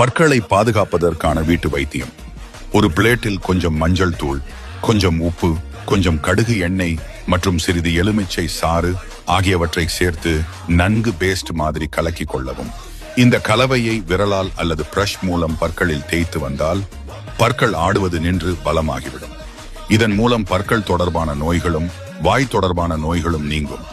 பற்களை பாதுகாப்பதற்கான வீட்டு வைத்தியம். ஒரு பிளேட்டில் கொஞ்சம் மஞ்சள் தூள் கொஞ்சம் உப்பு கொஞ்சம் கடுகு எண்ணெய் மற்றும் சிறிது எலுமிச்சை சாறு ஆகியவற்றை சேர்த்து நன்கு பேஸ்ட் மாதிரி கலக்கிக் கொள்ளவும். இந்த கலவையை விரலால் அல்லது பிரஷ் மூலம் பற்களில் தேய்த்து வந்தால் பற்கள் ஆடுவது நின்று பலமாகிவிடும். இதன் மூலம் பற்கள் தொடர்பான நோய்களும் வாய் தொடர்பான நோய்களும் நீங்கும்.